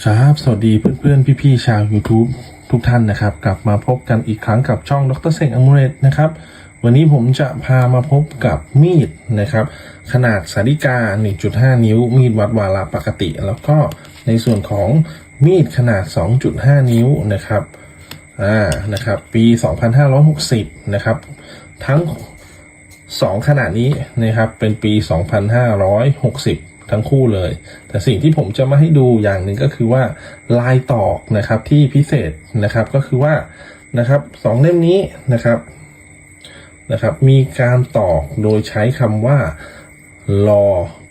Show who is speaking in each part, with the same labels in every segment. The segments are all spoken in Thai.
Speaker 1: ครับ สวัสดีเพื่อนๆ พี่ๆ ชาว YouTube ทุกท่านนะครับ กลับมาพบกันอีกครั้งกับช่องดรเซงอมูเรตนะครับ วันนี้ผมจะพามาพบกับมีดนะครับ ขนาดสาริกา 1.5 นิ้ว มีดวัดวาระปกติ แล้วก็ในส่วนของมีดขนาด 2.5 นิ้วนะครับ อ่า นะครับ ปี 2560 นะครับ ทั้งสองขนาดนี้นะครับ เป็นปี 2560 ทั้งคู่เลย แต่สิ่งที่ผมจะมาให้ดูอย่างหนึ่งก็คือว่าลายตอกนะครับที่พิเศษนะครับก็คือว่านะครับสองเล่มนี้นะครับนะครับมีการตอกโดยใช้คำว่าลอ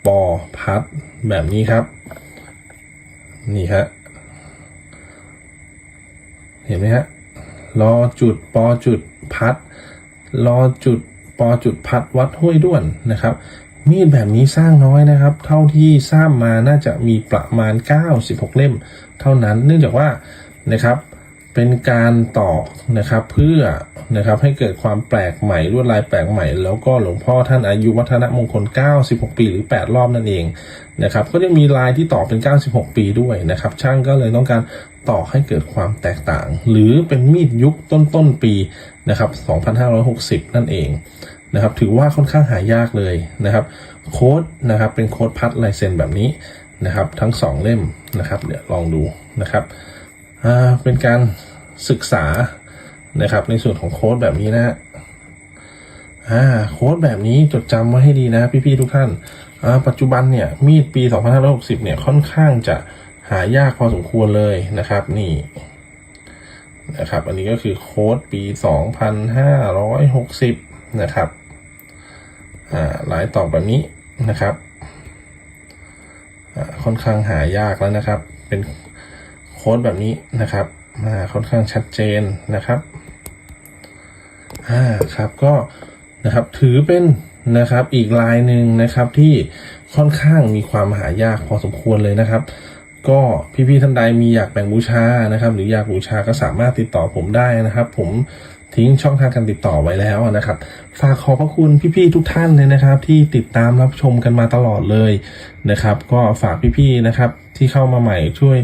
Speaker 1: ปอพัดแบบนี้ครับ นี่ฮะเห็นไหมฮะรอจุดปอจุดพัดรอจุดปอจุดพัดวัดห้วยด้วนนะครับ มีดแบบนี้สร้างน้อยนะครับ เท่าที่ทราบมาน่าจะมีประมาณ 96 เล่ม เท่านั้น เนื่องจากว่านะครับเป็นการตอกนะครับเพื่อนะครับให้เกิดความแปลกใหม่ลวดลายแปลกใหม่ แล้วก็หลวงพ่อท่านอายุวัฒนมงคล 96 ปีหรือ 8 รอบนั่นเองนะครับก็จะมีลายที่ต่อเป็น 96 ปีด้วยนะครับช่างก็เลยต้องการต่อให้เกิดความแตกต่าง หรือเป็นมีดยุคต้นต้นๆปีนะครับ 2560 นั่นเอง นะครับถือว่าค่อนข้างหายากเลยนะครับโค้ดนะครับเป็นโค้ดพัดลายเซ็นแบบนี้นะครับ ทั้งสองเล่มนะครับเดี๋ยวลองดูนะครับอ่าเป็นการศึกษานะครับในส่วนของโค้ดแบบนี้นะฮะอ่าโค้ดแบบนี้จดจำไว้ให้ดีนะพี่ๆทุกท่านอ่าปัจจุบันเนี่ยมีดปี 2560 เนี่ยค่อนข้างจะหายากพอสมควรเลยนะครับนี่นะครับ อันนี้ก็คือโค้ดปี 2560 นะครับ อ่าลายตอกแบบนี้นะครับอ่าค่อนข้างหายากแล้วนะครับ เป็นโค้ดแบบนี้นะครับอ่าค่อนข้างชัดเจนนะครับอ่าครับก็นะครับถือเป็นนะครับอีกลายหนึ่งนะครับที่ค่อนข้างมีความหายากพอสมควรเลยนะครับ ก็พี่ๆท่านใดมีอยากแบ่งบูชานะครับ หรืออยากบูชาก็สามารถติดต่อผมได้นะครับ ผม ทิ้งช่องทางการติดต่อไว้แล้วนะครับ ฝากขอบพระคุณพี่ๆทุกท่านเลยนะครับ ที่ติดตามรับชมกันมาตลอดเลยนะครับ ก็ฝากพี่ๆนะครับที่เข้ามาใหม่ช่วย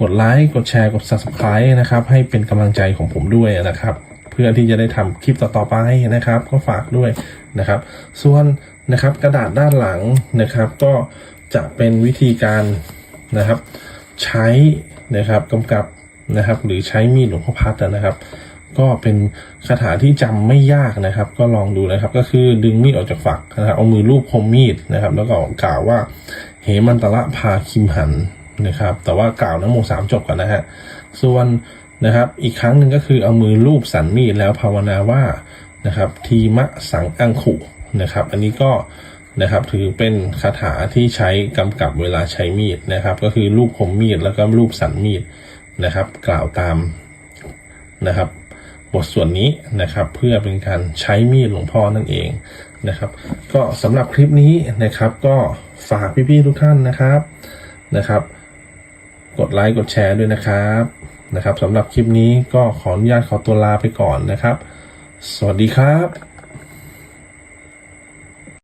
Speaker 1: กดไลค์กดแชร์กด subscribe นะครับ ให้เป็นกำลังใจของผมด้วยนะครับ เพื่อที่จะได้ทำคลิปต่อๆไปนะครับ ก็ฝากด้วยนะครับ ส่วนนะครับกระดาษด้านหลังนะครับ ก็จะเป็นวิธีการนะครับ ใช้นะครับกำกับนะครับ หรือใช้มีดหลวงพ่อพัดนะครับ ก็เป็นคาถาที่จำไม่ยากนะครับ ก็ลองดูนะครับ ก็คือดึงมีดออกจากฝักนะครับเอามือลูบคมมีดนะครับ แล้วก็กล่าวว่าเหมันตะละพาคิมหันนะครับ แต่ว่ากล่าวน้ำโมสามจบก่อนนะฮะส่วนนะครับอีกครั้งหนึ่งก็คือเอามือลูบสันมีดแล้วภาวนาว่านะครับทีมะสังอังขุนะครับ อันนี้ก็นะครับถือเป็นคาถาที่ใช้กำกับเวลาใช้มีดนะครับ ก็คือลูบคมมีดแล้วก็ลูบสันมีดนะครับ กล่าวตามนะครับ บทส่วนนี้นะครับเพื่อเป็นการใช้มีดหลวงพ่อนั่นเองนะครับ ก็สำหรับคลิปนี้นะครับ ก็ฝากพี่ๆทุกท่านนะครับนะครับ กดไลค์กดแชร์ด้วยนะครับนะครับสำหรับคลิปนี้ก็ขออนุญาตขอตัวลาไปก่อนนะครับ สวัสดีครับ